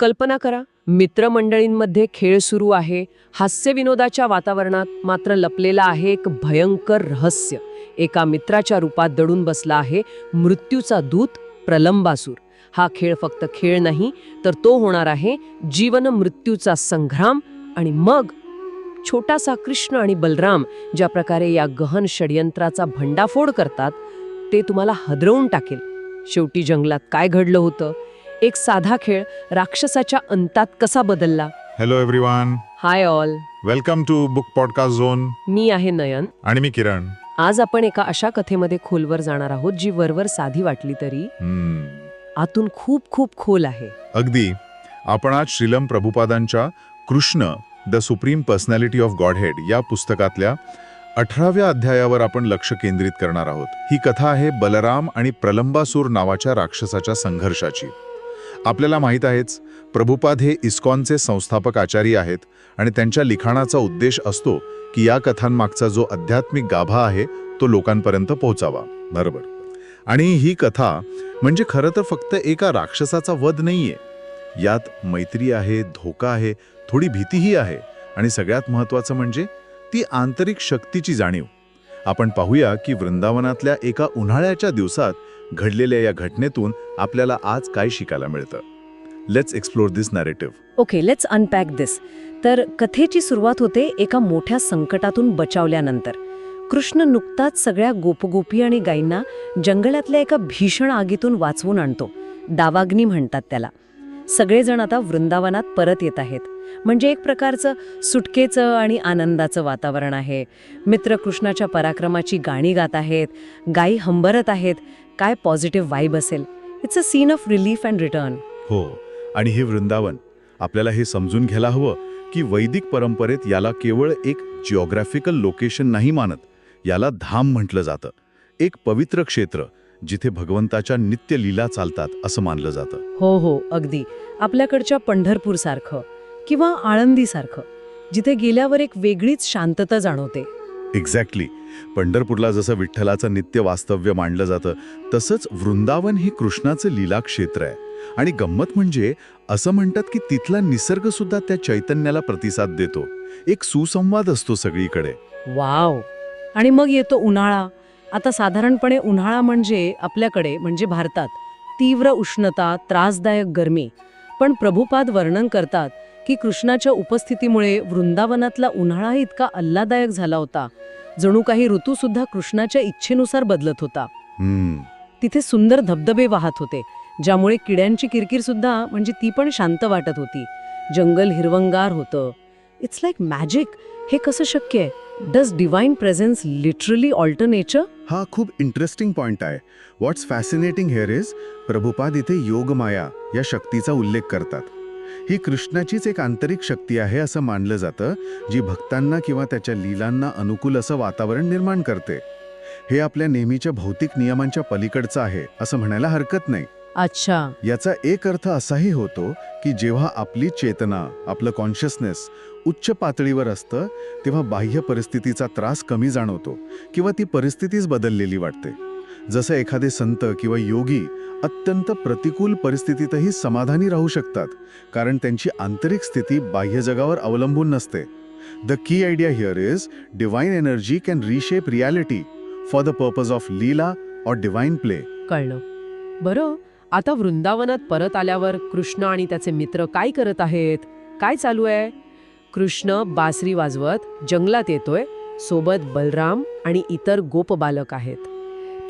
कल्पना करा मित्रमंडळींमध्ये खेळ सुरू आहे. हास्यविनोदाच्या वातावरणात मात्र लपलेला आहे एक भयंकर रहस्य. एका मित्राच्या रूपात दडून बसला आहे मृत्यूचा दूत प्रलंबासूर. हा खेळ फक्त खेळ नाही तर तो होणार आहे जीवन मृत्यूचा संग्राम आणि मग छोटासा कृष्ण आणि बलराम ज्या प्रकारे या गहन षडयंत्राचा भंडाफोड करतात ते तुम्हाला हदरवून टाकेल. शेवटी जंगलात काय घडलं होतं? एक साधा खेळ राक्षसाच्या अंतात कसा बदलला? Hello everyone hi all welcome to book podcast zone मी आहे नयन. आणि मी किरण. आज आपण एका अशा कथेमध्ये खोलवर जाणार आहोत जी वरवर साधी वाटली तरी हम्म, आतून खूप खूप खोल आहे. अगदी. आपण आज Srila प्रभुपादांच्या Krishna the supreme personality of Godhead या पुस्तकातल्या अठराव्या अध्यायावर आपण लक्ष केंद्रित करणार आहोत. ही कथा आहे बलराम आणि प्रलंबासूर नावाच्या राक्षसाच्या संघर्षाची. आपल्याला माहीत आहेच प्रभुपाद हे इस्कॉनचे संस्थापक आचारी आहेत आणि त्यांच्या लिखाणाचा उद्देश असतो की या कथांमागचा जो आध्यात्मिक गाभा आहे तो लोकांपर्यंत पोहोचावा. बरोबर. आणि ही कथा म्हणजे खरं तर फक्त एका राक्षसाचा वध नाहीये. यात मैत्री आहे धोका आहे थोडी भीतीही आहे आणि सगळ्यात महत्वाचं म्हणजे ती आंतरिक शक्तीची जाणीव. आपण पाहूया की वृंदावनातल्या एका उन्हाळ्याच्या दिवसात घडलेल्या या घटनेतून आपल्याला आज काय शिकायला मिळतं? Let's explore this narrative okay let's unpack this तर कथेची सुरुवात होते एका मोठ्या संकटातून बचावल्यानंतर. कृष्ण नुकताच सगळ्या गोपगोपी आणि गायींना जंगलातल्या एका भीषण आगीतून वाचवून आणतो. दावाग्नी म्हणतात त्याला. सगळेजण आता वृंदावनात परत येत आहेत. म्हणजे एक प्रकारचं सुटकेचं आणि आनंदाचं वातावरण आहे. मित्र कृष्णाच्या पराक्रमाची गाणी गात आहेत. गायी हंबरत आहेत. काय पॉझिटिव्ह वाईब असेल. It's a scene of relief and return हो आणि हे वृंदावन आपल्याला हे समजून घ्यायला हवं की वैदिक परंपरेत याला केवळ एक जिओग्राफिकल लोकेशन नाही मानत याला धाम म्हटलं जातं. एक पवित्र क्षेत्र जिथे भगवंताच्या नित्य लीला चालतात असं मानलं जातं. हो हो अगदी. आपल्याकडच्या पंढरपूरसारखं किंवा आळंदीसारखं जिथे गेल्यावर एक वेगळीच शांतता जाणवते. एक्झॅक्टली पंढरपूरला जसं विठ्ठलाचं नित्य वास्तव्य मानलं जातं तसंच वृंदावन हे कृष्णाचं लीला क्षेत्र आहे. आणि गंमत म्हणजे असं म्हणतात की तिथला निसर्गसुद्धा त्या चैतन्याला प्रतिसाद देतो. एक सुसंवाद असतो सगळीकडे. वाव! आणि मग येतो उन्हाळा. आता साधारणपणे उन्हाळा म्हणजे आपल्याकडे म्हणजे भारतात तीव्र उष्णता त्रासदायक गरमी. पण प्रभुपाद वर्णन करतात की कृष्णाच्या उपस्थितीमुळे वृंदावनातला उन्हाळा इतका आल्हादायक झाला होता. जणू काही ऋतू सुद्धा कृष्णाच्या इच्छेनुसार बदलत होता. तिथे सुंदर धबधबे वाहत होते ज्यामुळे किड्यांची किरकिर सुद्धा म्हणजे ती पण शांत वाटत होती. जंगल हिरवंगार होतं. इट्स लाईक मॅजिक हे कसं शक्य आहे? Does divine presence literally alter nature हा खूप इंटरेस्टिंग पॉइंट आहे. What's fascinating here is Prabhupada इथे योगमाया या शक्तीचा उल्लेख करतात. ही कृष्णाचीच एक आंतरिक शक्ती आहे असं मानलं जातं जी भक्तांना किंवा त्याच्या लीलांना अनुकूल असं वातावरण निर्माण करते. हे आपल्या नेहमीच्या भौतिक नियमांच्या पलीकडचं आहे असं म्हणायला हरकत नाही. अच्छा. याचा एक अर्थ असाही होतो की जेव्हा आपली चेतना आपलं कॉन्शियसनेस उच्च पातळीवर असतं तेव्हा बाह्य परिस्थितीचा त्रास कमी जाणवतो किंवा ती परिस्थितीच बदललेली वाटते. जसं एखादे संत किंवा योगी अत्यंत प्रतिकूल परिस्थितीतही समाधानी राहू शकतात कारण त्यांची आंतरिक स्थिती बाह्य जगावर अवलंबून नसते. The key idea here is divine energy can reshape reality for the purpose of leela or divine play कळलं. बरं आता वृंदावनात परत आल्यावर कृष्ण आणि त्याचे मित्र काय करत आहेत? काय चालू आहे? कृष्ण बासरी वाजवत जंगलात येतोय सोबत बलराम आणि इतर गोप बालक आहेत.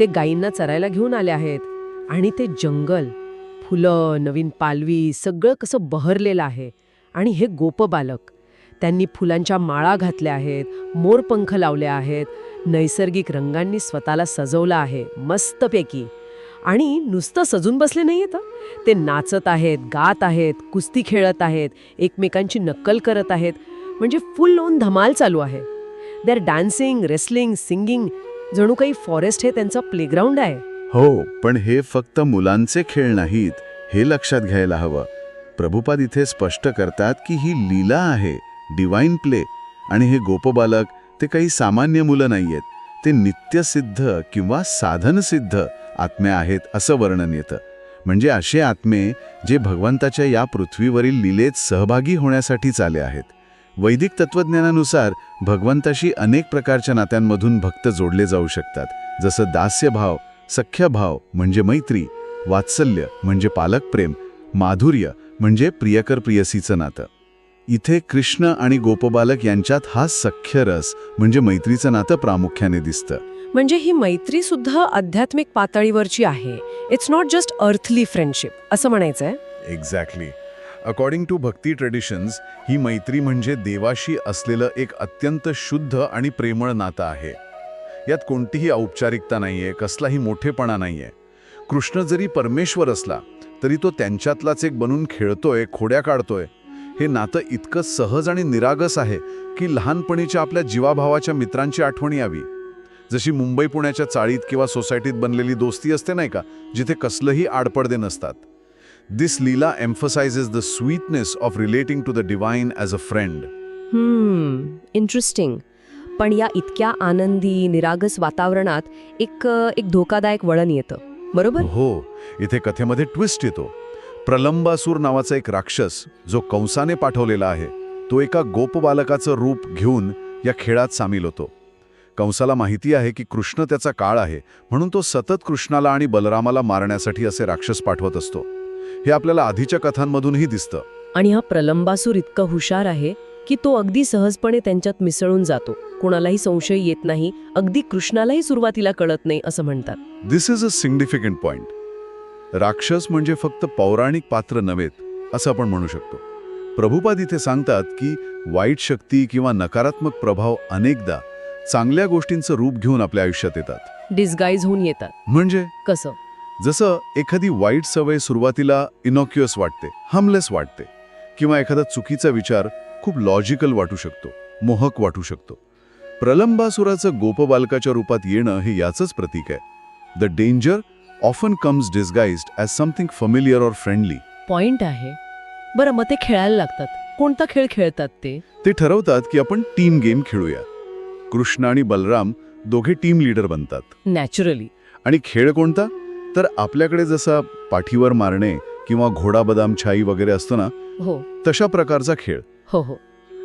ते गायींना चरायला घेऊन आले आहेत. आणि ते जंगल फुलं नवीन पालवी सगळं कसं बहरलेलं आहे. आणि हे गोप बालक. त्यांनी फुलांच्या माळा घातल्या आहेत मोरपंख लावले आहेत नैसर्गिक रंगांनी स्वतःला सजवलं आहे मस्तपैकी. आणि नुसतं सजून बसले नाही आहेत ते नाचत आहेत गात आहेत कुस्ती खेळत आहेत एकमेकांची नक्कल करत आहेत. म्हणजे फुल ऑन धमाल चालू आहे. They are dancing wrestling singing जणू काही फॉरेस्ट हे त्यांचं प्लेग्राऊंड आहे. हो पण हे फक्त मुलांचे खेळ नाहीत हे लक्षात घ्यायला हवं. प्रभुपाद इथे स्पष्ट करतात की ही लीला आहे डिवाइन प्ले आणि हे गोपबालक ते काही सामान्य मुलं नाहीयेत. ते नित्यसिद्ध किंवा साधनसिद्ध आत्मे आहेत असं वर्णन येतं. म्हणजे असे आत्मे जे भगवंताच्या या पृथ्वीवरील लीलेत सहभागी होण्यासाठीच आले आहेत. वैदिक तत्वज्ञानानुसार भगवंताशी अनेक प्रकारच्या नात्यांमधून भक्त जोडले जाऊ शकतात. जसं दास्यभाव सख्यभाव म्हणजे मैत्री वात्सल्य म्हणजे पालकप्रेम माधुर्य म्हणजे प्रियकर प्रियसीचं नातं. इथे कृष्ण आणि गोपबालक यांच्यात हा सख्य रस म्हणजे मैत्रीचं नातं प्रामुख्याने दिसतं. म्हणजे ही मैत्री सुद्धा आध्यात्मिक पातळीवरची आहे. It's not just earthly friendship असं म्हणायचंय? Exactly according to bhakti traditions ही मैत्री म्हणजे देवाशी असलेलं एक अत्यंत शुद्ध आणि प्रेमळ नातं आहे. यात कोणतीही औपचारिकता नाहीये कसलाही मोठेपणा नाहीये. कृष्ण जरी परमेश्वर असला तरी तो त्यांच्यातलाच एक बनून खेळतोय खोड्या काढतोय. हे नातं इतकं सहज आणि निरागस आहे की लहानपणीच्या आपल्या जीवाभावाच्या मित्रांची आठवण यावी. जशी मुंबई पुण्याच्या चाळीत किंवा सोसायटीत बनलेली दोस्ती असते नाही का जिथे कसलंही आडपडदे नसतात. This Leela emphasizes the sweetness of relating to the divine as a friend. Hmm interesting पण या इतक्या आनंदी निरागस वातावरणात एक एक धोकादायक वळण येतं. बरोबर? हो इथे कथेमध्ये ट्विस्ट येतो. प्रलंबासूर नावाचा एक राक्षस जो कंसाने पाठवलेला आहे तो एका गोपबालकाचं रूप घेऊन या खेळात सामील होतो. कंसाला माहिती आहे की कृष्ण त्याचा काळ आहे म्हणून तो सतत कृष्णाला आणि बलरामाला मारण्यासाठी असे राक्षस पाठवत असतो. हे आपल्याला आधीच्या कथांमधूनही दिसतं. आणि हा प्रलंबासूर इतका हुशार आहे की तो अगदी सहजपणे त्यांच्यात मिसळून जातो. कोणालाही संशय येत नाही अगदी कृष्णालाही सुरुवातीला कळत नाही असं म्हणतात. This is a significant point राक्षस म्हणजे फक्त पौराणिक पात्र नव्हेत असं आपण म्हणू शकतो. प्रभुपाद इथे सांगतात की वाईट शक्ती किंवा नकारात्मक प्रभाव अनेकदा चांगल्या गोष्टींचं रूप घेऊन आपल्या आयुष्यात येतात. डिस्गाईज होऊन येतात. म्हणजे? कसं? जसं एखादी वाईट सवय सुरुवातीला इनॉक्युअस वाटते हमलेस वाटते किंवा एखादा चुकीचा विचार खूप लॉजिकल वाटू शकतो मोहक वाटू शकतो. प्रलंबासुराचं गोपबालकाच्या रूपात येणं हे याचंच प्रतीक आहे. The danger often comes disguised as something familiar or friendly point आहे. बरं मग ते खेळायला लागतात. कोणता खेळ खेळतात ते? ते ठरवतात की आपण टीम गेम खेळूया. कृष्ण आणि बलराम दोघे टीम लीडर बनतात. नॅचरली आणि खेळ कोणता? तर आपल्याकडे जसा पाठीवर मारणे किंवा घोडा बदाम छाई वगैरे असतो ना हो. तशा प्रकारचा खेळ. हो हो.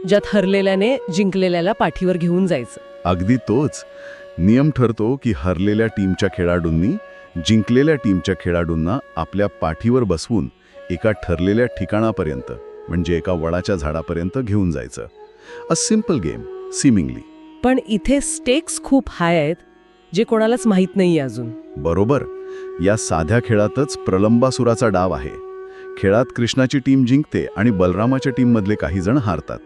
ज्यात हरलेल्याने जिंकलेल्याला पाठीवर घेऊन जायचं. अगदी तोच. नियम ठरतो की हरलेल्या टीमच्या खेळाडूंनी जिंकलेल्या टीमच्या खेळाडूंना आपल्या पाठीवर बसवून एका ठरलेल्या ठिकाणापर्यंत म्हणजे एका वडाच्या झाडापर्यंत घेऊन जायचं. A simple game seemingly. पण इथे स्टेक्स खूप हाय आहेत जे कोणालाच माहीत नाही अजून. बरोबर. या साध्या खेळातच प्रलंबासुराचा डाव आहे. खेळात कृष्णाची टीम जिंकते आणि बलरामाच्या टीममधले काही जण हारतात.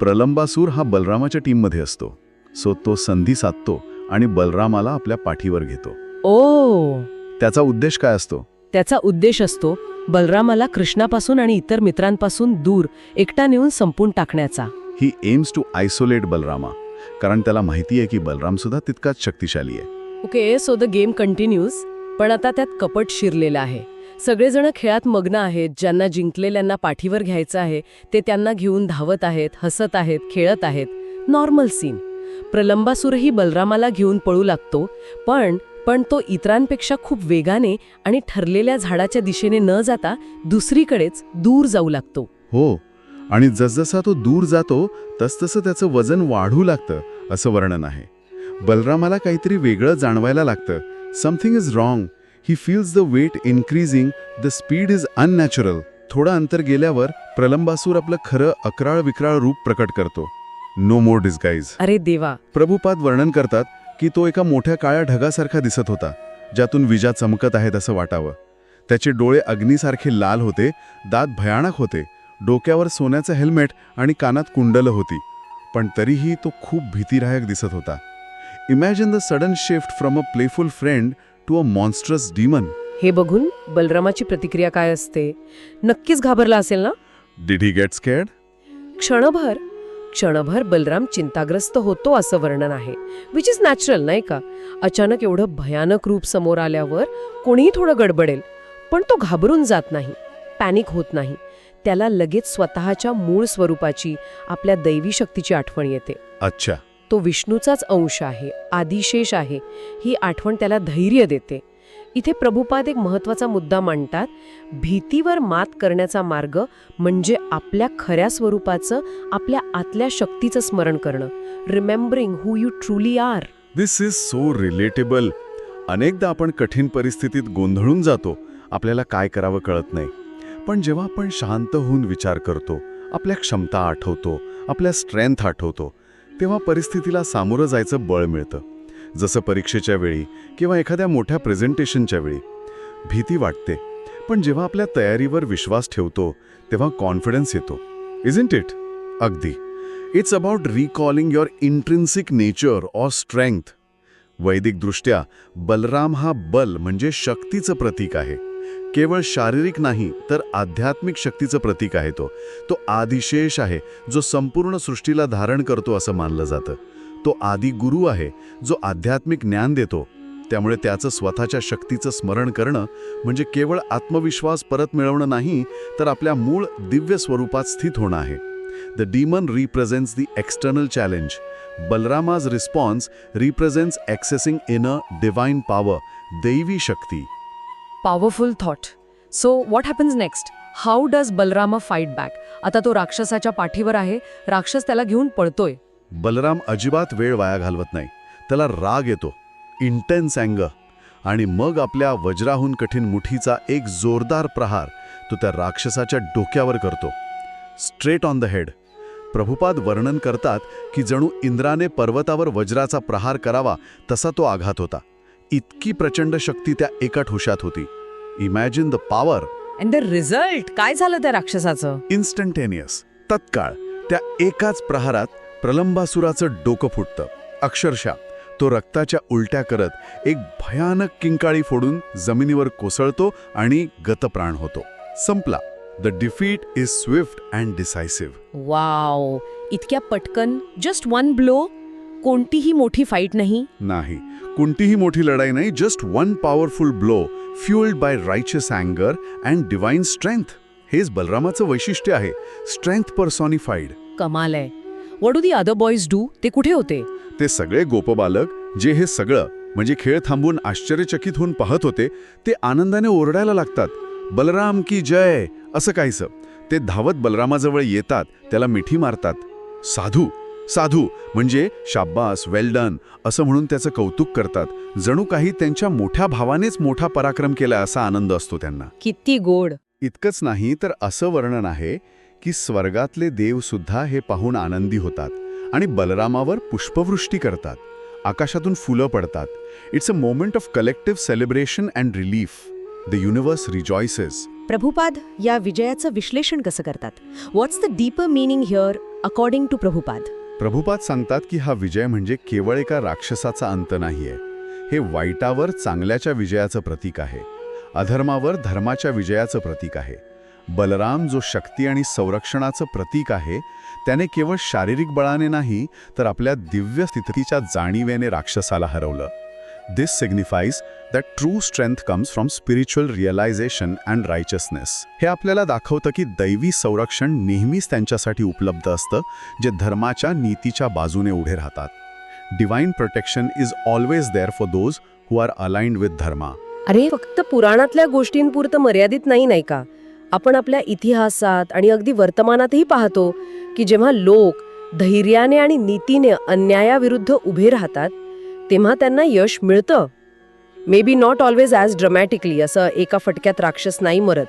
प्रलंबासूर हा बलरामाच्या टीममध्ये असतो. सो तो संधी साधतो आणि बलरामाला आपल्या पाठीवर घेतो. ओ! त्याचा उद्देश काय असतो? त्याचा उद्देश असतो बलरामाला कृष्णापासून आणि इतर मित्रांपासून दूर एकटा नेऊन संपून टाकण्याचा. He aims to isolate Balarama कारण त्याला माहिती आहे की बलराम सुद्धा तितकाच शक्तिशाली आहे. Okay so the game continues पण आता त्यात कपट शिरलेलं आहे. सगळेजण खेळात मग्न आहेत ज्यांना जिंकलेल्यांना पाठीवर घ्यायचं आहे ते त्यांना घेऊन धावत आहेत हसत आहेत खेळत आहेत. Normal scene. प्रलंबासूरही बलरामाला घेऊन पळू लागतो पण पण तो इतरांपेक्षा खूप वेगाने आणि ठरलेल्या झाडाच्या दिशेने न जाता दुसरीकडेच दूर जाऊ लागतो. हो आणि जसजसा तो दूर जातो तसतसं त्याचं वजन वाढू लागतं असं वर्णन आहे. बलरामाला काहीतरी वेगळं जाणवायला लागतं something is wrong he feels the weight increasing the speed is unnatural थोडं अंतर गेल्यावर प्रलंबासूर आपलं खरं अकराळ विक्राळ रूप प्रकट करतो. नो मोर डिस्गाईज अरे देवा. प्रभुपाद वर्णन करतात की तो एका मोठ्या काळ्या ढगासारखा दिसत होता ज्यातून विजा चमकत आहेत असं वाटावं. त्याचे डोळे अग्नीसारखे लाल होते दात भयानक होते. डोक्यावर सोन्याचं हेल्मेट आणि कानात कुंडलं होती. पण तरीही तो खूप भीतिदायक दिसत होता. Imagine the sudden shift from a playful friend to a monstrous demon हे बघून बलरामाची प्रतिक्रिया काय असते? नक्कीच घाबरला असेल ना? डिड ही गेट स्कॅड क्षणभर क्षणभर बलराम चिंताग्रस्त होतो असं वर्णन आहे विच इज नॅचरल नाही का? अचानक एवढं भयानक रूप समोर आल्यावर कोणीही थोडं गडबडेल पण तो घाबरून जात नाही पॅनिक होत नाही. त्याला लगेच स्वतःच्या मूळ स्वरूपाची आपल्या दैवी शक्तीची आठवण येते. अच्छा. तो विष्णूचाच अंश आहे आदिशेष आहे ही आठवण त्याला धैर्य देते. इथे प्रभुपाद एक महत्त्वाचा मुद्दा मांडतात भीतीवर मात करण्याचा मार्ग म्हणजे आपल्या खऱ्या स्वरूपाचं आपल्या आतल्या शक्तीचं स्मरण करणं remembering who you truly are this is so relatable अनेकदा आपण कठीण परिस्थितीत गोंधळून जातो आपल्याला काय करावं कळत नाही. पण जेव्हा आपण शांत होऊन विचार करतो आपल्या क्षमता आठवतो आपल्या स्ट्रेंथ आठवतो तेव्हा परिस्थितीला सामोरं जायचं बळ मिळतं. जसं परीक्षेच्या वेळी किंवा एखाद्या मोठ्या प्रेझेंटेशनच्या वेळी. भीती वाटते पण जेव्हा आपल्या तयारीवर विश्वास ठेवतो तेव्हा कॉन्फिडन्स येतो. इज इंट इट अगदी. It's about recalling your intrinsic nature or strength वैदिकदृष्ट्या Balaram हा बल म्हणजे शक्तीचं प्रतीक आहे. केवळ शारीरिक नाही तर आध्यात्मिक शक्तीचं प्रतीक आहे तो. तो आदिशेष आहे जो संपूर्ण सृष्टीला धारण करतो असं मानलं जातं. तो आदि गुरु आहे जो आध्यात्मिक ज्ञान देतो. त्यामुळे त्याचं स्वतःच्या शक्तीचं स्मरण करणं म्हणजे केवळ आत्मविश्वास परत मिळवणं नाही तर आपल्या मूळ दिव्य स्वरूपात स्थित होणं आहे. The demon represents the external challenge Balarama's response represents accessing in a divine power दैवी शक्ती. Powerful thought so what happens next how does Balarama fight back आता तो राक्षसाच्या पाठीवर आहे. राक्षस त्याला घेऊन पळतोय. बलराम अजिबात वेळ वाया घालवत नाही. त्याला राग येतो. इंटेन्स अँग आणि मग आपल्या वज्राहून कठीण मुठीचा एक जोरदार प्रहार तो त्या राक्षसाच्या डोक्यावर करतो. Straight on the head Prabhupada वर्णन करतात की जणू इंद्राने पर्वतावर वज्राचा प्रहार करावा तसा तो आघात होता. इतकी प्रचंड शक्ती त्या एका ठोशात होती. Imagine the power and the result काय झालं त्या राक्षसाचं? इन्स्टंटेनियस तत्काळ. त्या एकाच प्रहारात प्रलंबासुराचं डोकं फुटतं. अक्षरशः तो रक्ताच्या उलट्या करत एक भयानक किंकाळी फोडून जमिनीवर कोसळतो आणि गतप्राण होतो. संपला. The defeat is swift and decisive wow इतक्या पटकन? जस्ट वन ब्लो कोणतीही मोठी फाईट नाही. नाही. कोणतीही मोठी लढाई नाही just one powerful blow fuelled by righteous अँगर and divine strength हेच बलरामाचं वैशिष्ट्य आहे. स्ट्रेंथ पर्सॉनिफाईड कमाल आहे. What do the other boys do ते कुठे होते? ते सगळे गोपबालक जे हे सगळं म्हणजे खेळ थांबून आश्चर्यचकित होऊन पाहत होते ते आनंदाने ओरडायला लागतात. बलराम की जय असं काहीसं. ते धावत बलरामाजवळ येतात त्याला मिठी मारतात. साधू साधू म्हणजे शाब्बास वेल डन असं म्हणून त्याचं कौतुक करतात. जणू काही त्यांच्या मोठ्या भावानेच मोठा पराक्रम केला असा आनंद असतो त्यांना. किती गोड. इतकंच नाही तर असं वर्णन आहे की स्वर्गातले देवसुद्धा हे पाहून आनंदी होतात आणि बलरामावर पुष्पवृष्टी करतात. आकाशातून फुलं पडतात. It's a moment of collective celebration and relief the universe rejoices Prabhupada या विजयाचं विश्लेषण कसं करतात? What's the deeper meaning here according to Prabhupada? Prabhupada सांगतात की हा विजय म्हणजे केवळ एका राक्षसाचा अंत नाहीये. हे वाईटावर चांगल्याच्या विजयाचं प्रतीक आहे. अधर्मावर धर्माच्या विजयाचं प्रतीक आहे. बलराम जो शक्ती आणि संरक्षणाचं प्रतीक आहे त्याने केवळ शारीरिक बळाने नाही तर आपल्या दिव्य स्थितीच्या जाणीवेने राक्षसाला हरवलं. This signifies that true strength comes from spiritual realisation and righteousness. हे आपल्याला दाखवतं की दैवी संरक्षण नेहमीच त्यांच्यासाठी उपलब्ध असतं जे धर्माच्या नीतीच्या बाजूने उभे राहतात. Divine protection is always there for those who are aligned with dharma अरे फक्त पुराणातल्या गोष्टींपुरतं मर्यादित नाही नाही का? आपण आपल्या इतिहासात आणि अगदी वर्तमानातही पाहतो की जेव्हा लोक धैर्याने आणि नीतीने अन्यायाविरुद्ध उभे राहतात तेव्हा त्यांना यश मिळतं. Maybe not always as dramatically असं एका फटक्यात राक्षस नाही मरत.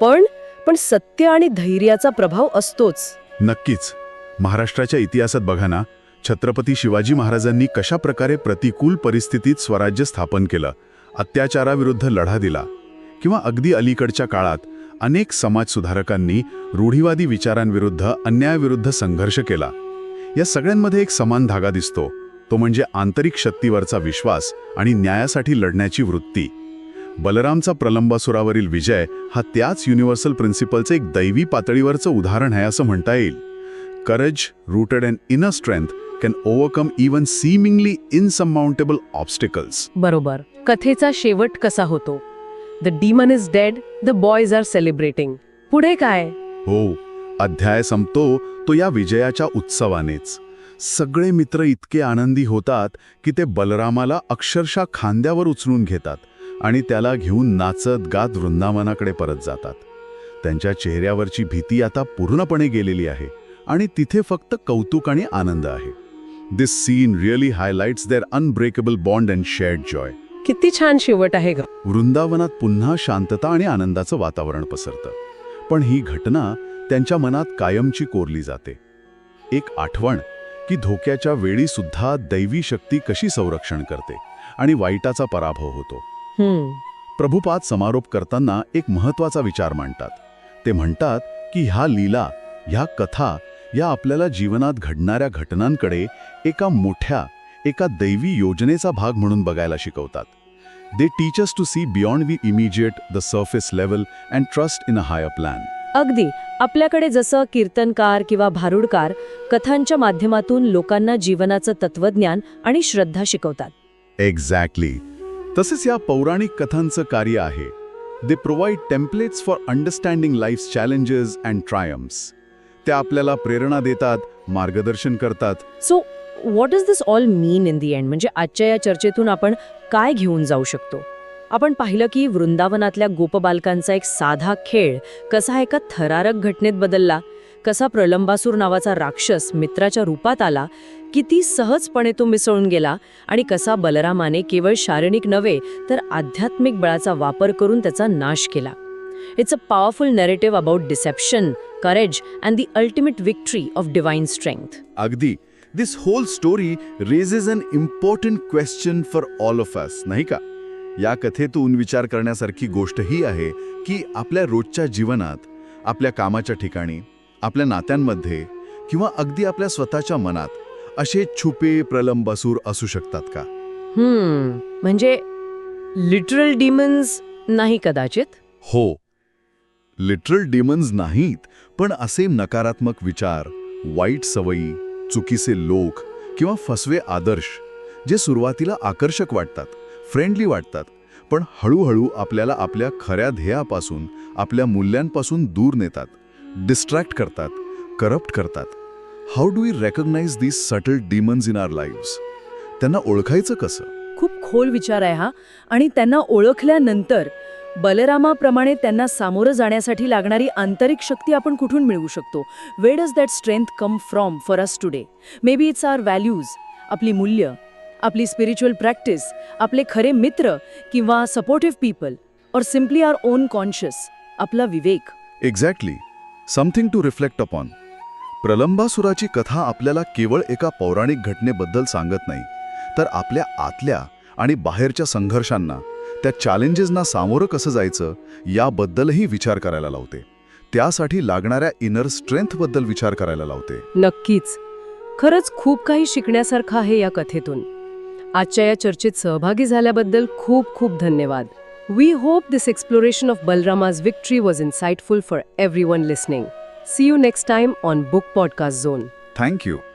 पण पण सत्य आणि धैर्याचा प्रभाव असतोच. नक्कीच. महाराष्ट्राच्या इतिहासात बघा ना छत्रपती शिवाजी महाराजांनी कशा प्रकारे प्रतिकूल परिस्थितीत स्वराज्य स्थापन केलं अत्याचाराविरुद्ध लढा दिला किंवा अगदी अलीकडच्या काळात अनेक समाजसुधारकांनी रूढीवादी विचारांविरुद्ध अन्यायाविरुद्ध संघर्ष केला. या सगळ्यांमध्ये एक समान धागा दिसतो. तो म्हणजे आंतरिक शक्तीवरचा विश्वास आणि न्यायासाठी लढण्याची वृत्ती. बलरामचा प्रलंबासुरावरील विजय हा त्याच युनिव्हर्सल प्रिन्सिपलचं एक दैवी पातळीवरचं उदाहरण आहे असं म्हणता येईल. Courage rooted and inner strength can overcome even seemingly insurmountable obstacles बरोबर. कथेचा शेवट कसा होतो? The demon is dead the boys are celebrating पुढे काय? हो. अध्याय संपतो तो या विजयाच्या उत्सवानेच. सगळे मित्र इतके आनंदी होतात की ते बलरामाला अक्षरशः खांद्यावर उचलून घेतात आणि त्याला घेऊन नाचत गात वृंदावनाकडे परत जातात. त्यांच्या चेहऱ्यावरची भीती आता पूर्णपणे गेलेली आहे आणि तिथे फक्त कौतुक आणि आनंद आहे. This scene really highlights their unbreakable bond and shared joy किती छान शेवट आहे वृंदावनात पुन्हा शांतता आणि आनंदाचं वातावरण पसरतं. पण ही घटना त्यांच्या मनात कायमची कोरली जाते. एक आठवण की धोक्याच्या वेळी सुद्धा दैवी शक्ती कशी संरक्षण करते आणि वाईटाचा पराभव होतो. प्रभुपाद समारोप करताना एक महत्त्वाचा विचार मांडतात. ते म्हणतात की ह्या लीला ह्या कथा या आपल्याला जीवनात घडणाऱ्या घटनांकडे एका मोठ्या एका दैवी योजनेचा भाग म्हणून बघायला शिकवतात. They teachers to see beyond we immediate the surface level and trust in a higher plan अगदी आपल्याकडे जसं कीर्तनकार किंवा भारुडकार कथांच्या माध्यमातून लोकांना जीवनाचं तत्वज्ञान आणि श्रद्धा शिकवतात. एक्झॅक्टली तसेच या पौराणिक कथांचं कार्य आहे. They provide templates for understanding life challenges and triumphs ते आपल्याला प्रेरणा देतात मार्गदर्शन करतात. So what does this all mean in the end म्हणजे आजच्या या चर्चेतून आपण काय घेऊन जाऊ शकतो? आपण पाहिलं की वृंदावनातल्या गोपबालकांचा एक साधा खेळ कसा एका थरारक घटनेत बदलला कसा प्रलंबासूर नावाचा राक्षस मित्राच्या रूपात आला किती सहजपणे तो मिसळून गेला आणि कसा बलरामाने केवळ शारीरिक नव्हे तर आध्यात्मिक बळाचा वापर करून त्याचा नाश केला. It's a powerful narrative about deception courage and the ultimate victory of divine strength अगदी. This whole story raises an important question for all of us नाही का? या कथेतून विचार करण्यासारखी गोष्ट ही आहे की आपल्या रोजच्या जीवनात आपल्या कामाच्या ठिकाणी आपल्या नात्यांमध्ये किंवा अगदी आपल्या स्वतःच्या मनात असे छुपे प्रलंबासूर असू शकतात का? हम्म म्हणजे लिटरल डिमन्स नाही कदाचित? हो. लिटरल डिमन्स नाहीत पण असे नकारात्मक विचार वाईट सवयी चुकीचे लोक किंवा फसवे आदर्श जे सुरुवातीला आकर्षक वाटतात. फ्रेंडली वाटतात. पण हळूहळू आपल्याला आपल्या खऱ्या ध्येयापासून आपल्या मूल्यांपासून दूर नेतात. डिस्ट्रॅक्ट करतात. करप्ट करतात. How do we recognise these subtle demons in our lives त्यांना ओळखायचं कसं? खूप खोल विचार आहे हा. आणि त्यांना ओळखल्यानंतर बलरामाप्रमाणे त्यांना सामोरं जाण्यासाठी लागणारी आंतरिक शक्ती आपण कुठून मिळवू शकतो? Where does that strength come from for us today maybe it's our values आपली मूल्य आपली स्पिरिच्युअल प्रॅक्टिस आपले खरे मित्र किंवा सपोर्टिव्ह पीपल और सिम्पली आर ओन कॉन्शियस आपला विवेक. Exactly something to reflect upon प्रलंबासुराची कथा आपल्याला केवळ एका पौराणिक घटनेबद्दल सांगत नाही तर आपल्या आतल्या आणि बाहेरच्या संघर्षांना त्या चॅलेंजेसना सामोरं कसं जायचं याबद्दलही विचार करायला लावते. त्यासाठी लागणाऱ्या इनर स्ट्रेंथबद्दल विचार करायला लावते. नक्कीच. खरंच खूप काही शिकण्यासारखं आहे या कथेतून. आजच्या या चर्चेत सहभागी झाल्याबद्दल खूप खूप धन्यवाद. We hope this exploration of Balarama's victory was insightful for everyone listening see you next time on book podcast zone thank you